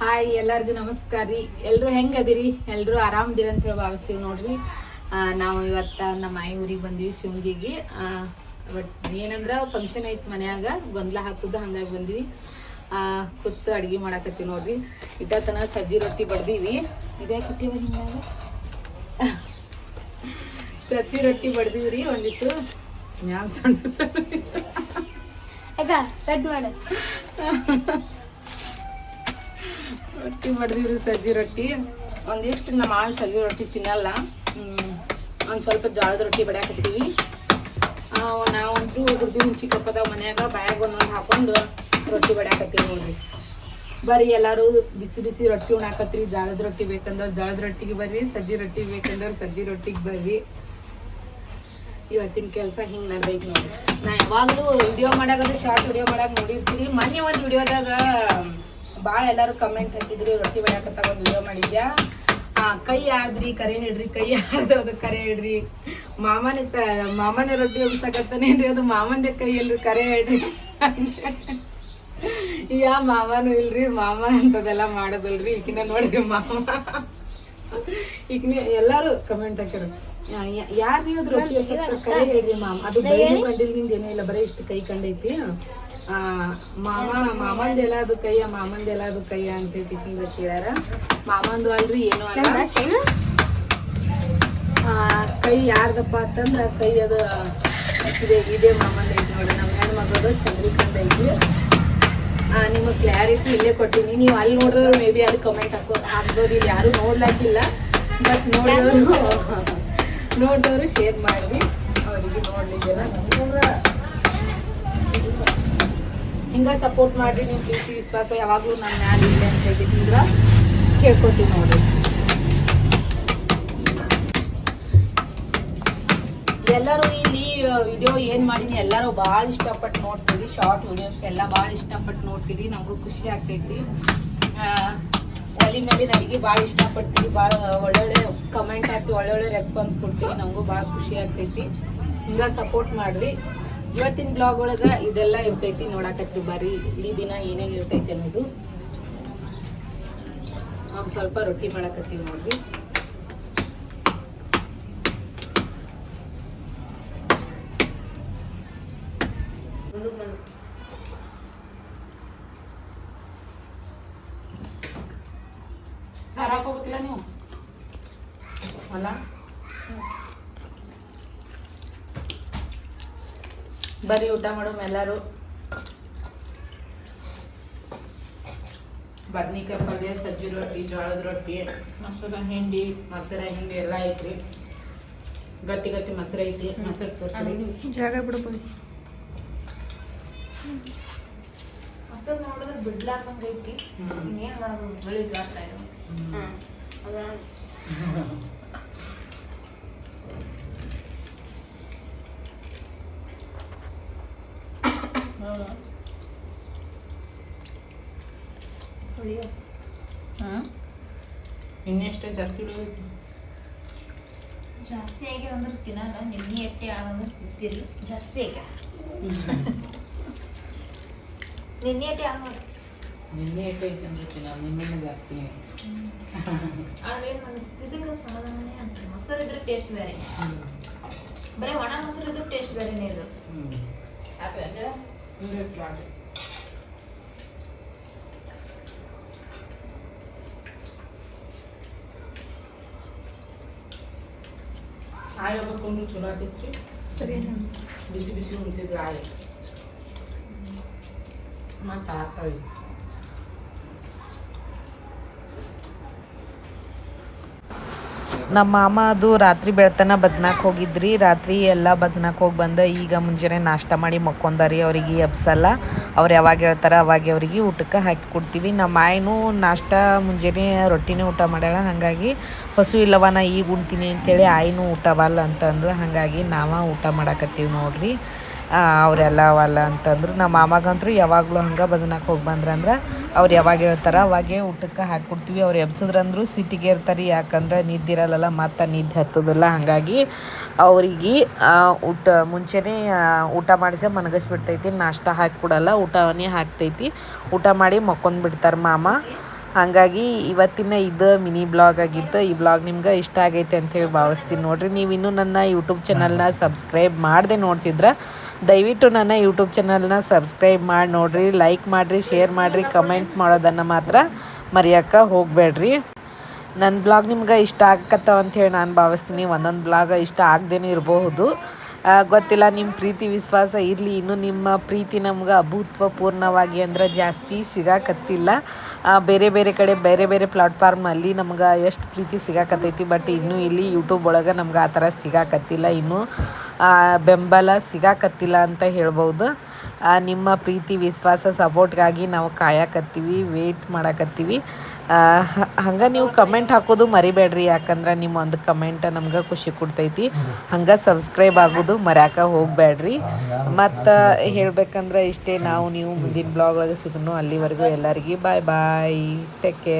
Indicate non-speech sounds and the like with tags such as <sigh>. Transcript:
Hi ಎಲ್ಲರಿಗೂ ನಮಸ್ಕಾರ ರೀ. ಎಲ್ಲರೂ ಹೆಂಗದಿರಿ ಎಲ್ಲರೂ ಆರಾಮದಿರಿ ಅಂತ ಹೇಳಿ ಭಾವಿಸ್ತೀವಿ ನೋಡ್ರಿ. ನಾವು ಇವತ್ತ ನಮ್ಮ ಮಾಯಿ ಊರಿಗೆ ಬಂದೀವಿ ಶಿವಗಿಗೆ ಬಟ್ ಏನಂದ್ರೆ ಫಂಕ್ಷನ್ ಐತಿ ಮನ್ಯಾಗ ಗೊಂದಲ ಹಾಕುದು ಹಂಗಾಗಿ ಬಂದ್ವಿ. ಕುತ್ತು ಅಡ್ಗೆ ಮಾಡಾಕತ್ತೀವಿ ನೋಡ್ರಿ. ಇಟ್ಟತನ ಸಜ್ಜಿ ರೊಟ್ಟಿ ಬಡ್ದೀವಿ. ಇದೇ ಕತ್ತೀವ ಹಿಂಗಾಗ ಸಜ್ಜಿ ರೊಟ್ಟಿ ಬಡ್ದೀವಿ ರೀ ಒಂದಿಷ್ಟು ಯಾವ ಸಣ್ಣ ಸಣ್ಣ. ಅದ ಸಡ್ ಮಾಡು. <laughs> ರೊಟ್ಟಿ ರೀ ಸಜ್ಜಿ ರೊಟ್ಟಿ. ಒಂದಿಷ್ಟು ನಮ್ಮ ಆಳು ಸಜ್ಜಿ ರೊಟ್ಟಿ ತಿನ್ನಲ್ಲ. ಒಂದು ಸ್ವಲ್ಪ ಜೋಳದ ರೊಟ್ಟಿ ಬಡ್ಯಾಕತ್ತೀವಿ ನಾವಂತೂ ಹುಡ್ದು ಚಿಕ್ಕಪ್ಪದ ಮನ್ಯಾಗ, ಬ್ಯಾಗ್ ಒಂದೊಂದು ಹಾಕೊಂಡು ರೊಟ್ಟಿ ಬಡ್ಯಾಕತ್ತೀವಿ ನೋಡ್ರಿ. ಬರ್ರಿ ಎಲ್ಲರೂ ಬಿಸಿ ಬಿಸಿ ರೊಟ್ಟಿ ಉಣಾಕತ್ರಿ. ಜಾಳದ ರೊಟ್ಟಿ ಬೇಕಂದ್ರೆ ಜೋಳದ ರೊಟ್ಟಿಗೆ ಬರ್ರಿ, ಸಜ್ಜಿ ರೊಟ್ಟಿ ಬೇಕಂದ್ರೆ ಸಜ್ಜಿ ರೊಟ್ಟಿಗೆ ಬರ್ರಿ. ಇವತ್ತಿನ ಕೆಲಸ ಹಿಂಗ್ ನಡ್ದೈತಿ ನೋಡ್ರಿ. ನಾ ಯಾವಾಗಲೂ ವಿಡಿಯೋ ಮಾಡಾಗದು ಶಾರ್ಟ್ ವಿಡಿಯೋ ಮಾಡಾಕ ನೋಡಿರ್ತೀರಿ ಮೊನ್ನೆ ಒಂದು ವಿಡಿಯೋದಾಗ ಭಾಳ ಎಲ್ಲಾರು ಕಮೆಂಟ್ ಹಾಕಿದ್ರಿ ರೊಟ್ಟಿ ಬಡ್ಯಾಕತ್ತಾಗ ಒಂದು ವಿಡಿಯೋ ಮಾಡಿದ್ಯಾ? ಹಾ ಕೈ ಆಡ್ರಿ ಕರೆ ಹಿಡ್ರಿ ಕೈ ಆಡ್ದವ್ದು ಕರೆ ಹೇಳ್ರಿ. ಮಾಮನ ಮಾಮನ ರೊಟ್ಟಿ ಉಳ್ಸಕತ್ತಾನೇನ್ರಿ ಅದು ಮಾಮಂದೆ ಕೈ ಇಲ್ರಿ ಕರೆ ಹೇಳ್ರಿ. ಯಾ ಮಾಮನು ಇಲ್ರಿ ಮಾಮ ಅಂತದೆಲ್ಲ ಮಾಡೋದಲ್ರಿ ಈಕಿನ ನೋಡ್ರಿ ಮಾಮ. ಈಗ ಎಲ್ಲಾರು ಕಮೆಂಟ್ ಹಾಕ್ಯಾರ. ಯಾರು ರೊಟ್ಟಿ? ಕರೆ ಹೇಳ್ರಿ ಮಾಮ? ಅದು ಬಂದಿಲ್ನಿಂದ ಏನೂ ಇಲ್ಲ ಬರೀ ಇಷ್ಟು ಕೈ ಕಂಡೈತಿ. ಮಾಮ ಮಾಮಂದೆಲ್ಲ ಅದು ಕೈಯ ಮಾಮಂದೆಲ್ಲ ಅದು ಕೈಯ ಅಂತ ಕಿಸಿಂದ ಕೇಳ್ಯಾರ ಮಾಮಂದು ಅಲ್ರಿ ಏನು ಅಲ್ಲ. ಕೈ ಯಾರ್ದಪ್ಪ ಅಂತಂದ್ರ ಕೈ ಅದು ಇದೆ ಇದೇ ಮಾಮಂದ ಐತಿ ನೋಡಿ ನಮ್ಮ ಹೆಣ್ಮಗಳದು ಚಂದ್ರಿಕಂದ ಐತಿ. ನಿಮಗೆ ಕ್ಲಾರಿಟಿ ಇಲ್ಲೇ ಕೊಟ್ಟಿನಿ. ನೀವು ಅಲ್ಲಿ ನೋಡಿದ್ರು ಮೇ ಬಿ ಅಲ್ಲಿ ಕಮೆಂಟ್ ಹಾಕೋ ಹಾಕ್ದವ್ರು ಇಲ್ಲಿ ಯಾರು ನೋಡ್ಲಾಕಿಲ್ಲ. ಬಟ್ ನೋಡಿದವರು <laughs> ನೋಡಿದವರು ಶೇರ್ ಮಾಡಿ ಅವರಿಗೆ ನೋಡ್ಲಿಕ್ಕೆ ಹಿಂಗ ಸಪೋರ್ಟ್ ಮಾಡ್ರಿ ನಿಮ್ಮ ಪ್ರೀತಿ, ವಿಶ್ವಾಸ, ಯಾವಾಗಲೂ ನನ್ನ ಮ್ಯಾಲ ಇದೆ ಅಂತ ಹೇಳಿದ್ರ ಕೇಳ್ಕೊತೀವಿ ನೋಡ್ರಿ. ಎಲ್ಲರೂ ಇಲ್ಲಿ ವಿಡಿಯೋ ಏನ್ ಮಾಡೀನಿ, ಎಲ್ಲರೂ ಭಾಳ ಇಷ್ಟಪಟ್ಟು ನೋಡ್ತೀರಿ ಶಾರ್ಟ್ ವಿಡಿಯೋಸ್ ಎಲ್ಲ ಭಾಳ ಇಷ್ಟಪಟ್ಟು ನೋಡ್ತೀರಿ, ನಮಗೂ ಖುಷಿ ಆಗ್ತೈತಿ. ಒಲಿ ಮೇಲಿನ ಅಡಿಗೆ ಭಾಳ ಇಷ್ಟಪಡ್ತೀವಿ ಭಾಳ ಒಳ್ಳೊಳ್ಳೆ ಕಮೆಂಟ್ ಹಾಕಿ, ಒಳ್ಳೊಳ್ಳೆ ರೆಸ್ಪಾನ್ಸ್ ಕೊಡ್ತೀವಿ ನಮಗೂ ಭಾಳ ಖುಷಿ ಆಗ್ತೈತಿ. ಹಿಂಗ ಸಪೋರ್ಟ್ ಮಾಡ್ರಿ. ಇವತ್ತಿನ ಬ್ಲಾಗ್ ಒಳಗ ಇದೆಲ್ಲ ಇರ್ತೈತಿ ನೋಡಾಕತ್ರಿ ಬಾರಿ ಇಡೀ ದಿನ ಏನೇನ್ ಇರ್ತೈತಿ ಅನ್ನೋದು. ನಾವ್ ಸ್ವಲ್ಪ ರೊಟ್ಟಿ ಮಾಡಾಕತ್ತೀವಿ ನೋಡ್ರಿ. ಮುಂದಕ್ಕೆ ಬಂದು. ಸಾರ್ ಹಾಕೋಬೇಕಿಲ್ಲ ನೀವು? ಅಲ್ಲ? ಬರ್ರಿ ಊಟ ಮಾಡೋಮ್ ಎಲ್ಲರೂ. ಬದ್ನಿಕಾಯಿ ಪಲ್ಯ ಸಜ್ಜಿ ರೊಟ್ಟಿ ಜೋಳದ ರೊಟ್ಟಿ ಮೊಸರ ಹಿಂಡಿ. ಮೊಸರ ಹಿಂಡಿ ಎಲ್ಲ ಐತ್ರಿ. ಗಟ್ಟಿ ಗಟ್ಟಿ ಮೊಸರು ಐತಿ ಮೊಸರು ತೋರ್ಸ್ರಿ. ಜಾಗ ಬಿಡ್ಬೋದು ಮೊಸರು ನೋಡಿದ್ರೆ ಬಿಡ್ಲಾರ್ದಂಗ ಐತಿ. ಇನ್ನೇನ್ ಮಾಡೋದು? ಬಿಳಿ ಜಾತ ಹ್ಮ್? ಇನ್ನೆಷ್ಟು ಜಾಸ್ತಿ ಉಳಿದೈತಿ ಜಾಸ್ತಿ ಆಗ್ಯಾವ ಅಂದ್ರೆ ತಿನ್ನಲ್ಲ ನಿನ್ನೆ ಎಟ್ಟೆ ಆಗಂದ್ರೆ ತಿಂತೀರಿ ಜಾಸ್ತಿ ಆಗ್ಯಾವ ನಿನ್ನೆ ಎಟ್ಟೆ ಆಗ ನಿನ್ನೆ ಎಟ್ಟೆ ಐತಂದ್ರೆ ತಿನ್ನ ನಿನ್ನೆ ಜಾಸ್ತಿ ಆದ್ರೆ ನಾನು ಇದಕ್ಕೆ ಸಮಾಧಾನನೇ ಅನ್ಸುತ್ತೆ. ಮೊಸರು ಇದ್ರೆ ಟೇಸ್ಟ್ ಬೇರೆ. ಬರೀ ಒಣ ಮೊಸರು ಇದ್ರೆ ಟೇಸ್ಟ್ ಬೇರೆನೇ ಇದು ಹ್ಮ್. Good project. సాయి ఒక కొంచెం చులా తెచ్చి బిసి బిసి ఉంటే రాయి మా తాత ನಮ್ಮ ಮಾಮ ಅದು ರಾತ್ರಿ ಬೆಳ್ತನ ಭಜನಕ್ಕೆ ಹೋಗಿದ್ರಿ. ರಾತ್ರಿ ಎಲ್ಲ ಭಜನಕ್ಕೆ ಹೋಗಿ ಬಂದ, ಈಗ ಮುಂಜಾನೆ ನಾಷ್ಟ ಮಾಡಿ ಮಕ್ಕೊಂದಾರಿ, ಅವ್ರಿಗೆ ಎಬ್ಸಲ್ಲ. ಅವ್ರು ಯಾವಾಗ ಹೇಳ್ತಾರ ಅವಾಗ ಅವ್ರಿಗೆ ಊಟಕ್ಕೆ ಹಾಕಿ ಕೊಡ್ತೀವಿ. ನಮ್ಮ ಆಯ್ನು ನಾಷ್ಟ ಮುಂಜಾನೆ ರೊಟ್ಟಿನೇ ಊಟ ಮಾಡ್ಯಾಳ. ಹಾಗಾಗಿ ಹಸು ಇಲ್ಲವ ನಾ ಈಗ ಉಣ್ತೀನಿ ಅಂತೇಳಿ ಆಯ್ನು ಊಟವಲ್ಲ ಅಂತಂದ್ರೆ ಹಾಗಾಗಿ ನಾವ ಊಟ ಮಾಡಾಕತ್ತೀವಿ ನೋಡ್ರಿ. ಅವರೆಲ್ಲ ಅವಲ್ಲ ಅಂತಂದ್ರು. ನಮ್ಮ ಮಾಮಾಗಂತೂ ಯಾವಾಗಲೂ ಹಂಗೆ ಭಜನಕ್ಕೆ ಹೋಗಿ ಬಂದ್ರಂದ್ರೆ ಅವ್ರು ಯಾವಾಗ ಹೇಳ್ತಾರೆ, ಅವಾಗೆ ಊಟಕ್ಕೆ ಹಾಕ್ಕೊಡ್ತೀವಿ ಅವ್ರು ಎಬ್ಸಿದ್ರಂದ್ರು, ಸಿಟಿಗೆ ಇರ್ತಾರೆ, ಯಾಕಂದ್ರೆ ನಿದ್ದೆ ಇರಲ್ಲ ಮತ್ತು ನಿದ್ದೆ ಹತ್ತೋದಿಲ್ಲ. ಹಾಗಾಗಿ ಅವರಿಗೆ ಊಟ ಮುಂಚೆನೇ ಊಟ ಮಾಡಿಸೇ ಮನಗಿಸ್ಬಿಡ್ತೈತಿ. ನಾಷ್ಟ ಹಾಕಿ ಕೊಡಲ್ಲ ಊಟವನ್ನೇ ಹಾಕ್ತೈತಿ. ಊಟ ಮಾಡಿ ಮಕ್ಕೊಂಡ್ಬಿಡ್ತಾರೆ ಮಾಮ. ಹಾಗಾಗಿ ಇವತ್ತಿನ ಇದು ಮಿನಿ ಬ್ಲಾಗ್ ಆಗಿತ್ತು. ಈ ಬ್ಲಾಗ್ ನಿಮ್ಗೆ ಇಷ್ಟ ಆಗೈತೆ ಅಂತ ಹೇಳಿ ಭಾವಿಸ್ತೀನಿ ನೋಡ್ರಿ. ನೀವು ಇನ್ನೂ ನನ್ನ ಯೂಟ್ಯೂಬ್ ಚಾನಲ್ನ ಸಬ್ಸ್ಕ್ರೈಬ್ ಮಾಡದೆ ನೋಡ್ತಿದ್ರೆ ದಯವಿಟ್ಟು ನನ್ನ ಯೂಟ್ಯೂಬ್ ಚಾನಲ್ನ ಸಬ್ಸ್ಕ್ರೈಬ್ ಮಾಡಿ ನೋಡಿರಿ ಲೈಕ್ ಮಾಡಿರಿ ಶೇರ್ ಮಾಡಿರಿ ಕಮೆಂಟ್ ಮಾಡೋದನ್ನು ಮಾತ್ರ ಮರೆಯೋಕ್ಕೆ ಹೋಗಬೇಡ್ರಿ. ನನ್ನ ಬ್ಲಾಗ್ ನಿಮ್ಗೆ ಇಷ್ಟ ಆಗತ್ತವ ಹೇಳಿ ನಾನು ಭಾವಿಸ್ತೀನಿ. ಒಂದೊಂದು ಬ್ಲಾಗ್ ಇಷ್ಟ ಆಗದೇನೂ ಇರಬಹುದು. ಗೊತ್ತಿಲ್ಲ ನಿಮ್ಮ ಪ್ರೀತಿ, ವಿಶ್ವಾಸ ಇರಲಿ. ಇನ್ನು ನಿಮ್ಮ ಪ್ರೀತಿ ನಮ್ಗೆ ಅಭೂತ್ವಪೂರ್ಣವಾಗಿ ಅಂದ್ರೆ ಜಾಸ್ತಿ ಸಿಗಾಕತ್ತಿಲ್ಲ. ಬೇರೆ ಬೇರೆ ಕಡೆ, ಬೇರೆ ಬೇರೆ ಪ್ಲಾಟ್ಫಾರ್ಮಲ್ಲಿ ನಮ್ಗೆ ಎಷ್ಟು ಪ್ರೀತಿ ಸಿಗಾಕತ್ತೈತಿ. ಬಟ್ ಇನ್ನೂ ಇಲ್ಲಿ ಯೂಟ್ಯೂಬ್ ಒಳಗೆ ನಮ್ಗೆ ಆ ಥರ ಸಿಗಾಕತ್ತಿಲ್ಲ. ಇನ್ನೂ ಬೆಂಬಲ ಸಿಗಾಕತ್ತಿಲ್ಲ ಅಂತ ಹೇಳ್ಬೋದು. ನಿಮ್ಮ ಪ್ರೀತಿ, ವಿಶ್ವಾಸ ಸಪೋರ್ಟ್ಗಾಗಿ ನಾವು ಕಾಯಕತ್ತೀವಿ ವೇಟ್ ಮಾಡಕತ್ತೀವಿ. ಹಂಗೆ ನೀವು ಕಮೆಂಟ್ ಹಾಕೋದು ಮರಿಬೇಡ್ರಿ, ಯಾಕಂದ್ರೆ ನಿಮ್ಮ ಒಂದು ಕಮೆಂಟ್ ನಮ್ಗೆ ಖುಷಿ ಕೊಡ್ತೈತಿ. ಹಂಗೆ ಸಬ್ಸ್ಕ್ರೈಬ್ ಆಗೋದು ಮರ್ಯಾಕ ಹೋಗಬೇಡ್ರಿ ಮತ್ತ ಹೇಳ್ಬೇಕಂದ್ರೆ ಇಷ್ಟೇ ನಾವು ನೀವು ಮುಂದಿನ ಬ್ಲಾಗ್ ಒಳಗೆ ಸಿಗೋಣ ಅಲ್ಲಿವರೆಗೂ ಎಲ್ಲರಿಗೂ ಬಾಯ್ ಬಾಯ್ ಟೇಕ್ ಕೇರ್